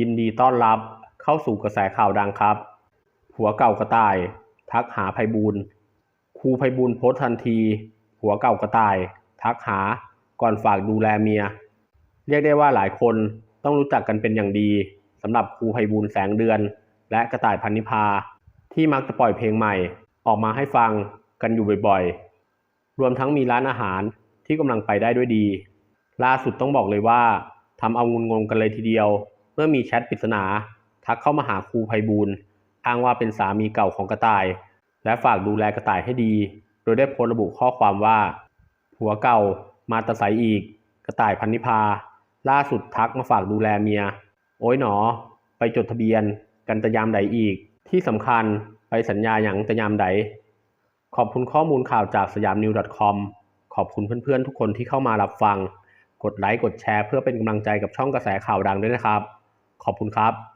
ยินดีต้อนรับเข้าสู่กระแสข่าวดังครับ ผัวเก่ากระต่าย ทักหาไพบูลครูไพบูลโพสทันที ผัวเก่ากระต่าย ทักหาก่อนฝากดูแลเมีย เรียกได้ว่าหลายคนต้องรู้จักกันเป็นอย่างดีสำหรับครูไพบูลแสงเดือน และกระต่ายพันนิพา ที่มักจะปล่อยเพลงใหม่ ออกมาให้ฟังกันอยู่บ่อยๆ รวมทั้งมีร้านอาหารที่กำลังไปได้ด้วยดี ล่าสุดต้องบอกเลยว่าทำเอางุนงงกันเลยทีเดียว เมื่อมีแชทปริศนา ทักเข้ามาหาครูไพบูลอ้างว่าเป็นสามีเก่าของกระต่าย และฝากดูแลกระต่ายให้ดี โดยได้โพสต์ระบุข้อความว่า ผัวเก่ามาแตะไซอีก กระต่ายพันนิพา ล่าสุดทักมาฝากดูแลเมีย โอ้ยหนอ ไปจดทะเบียน กันตะยามใดอีก ที่สำคัญไปสัญญาอย่างตะยามใด ขอบคุณข้อมูลข่าวจากสยามนิว .com ขอบคุณเพื่อนๆทุกคนที่เข้ามารับฟัง กดไลค์กดแชร์เพื่อเป็นกำลังใจกับช่องกระแสข่าวดังด้วยนะครับ ขอบคุณครับ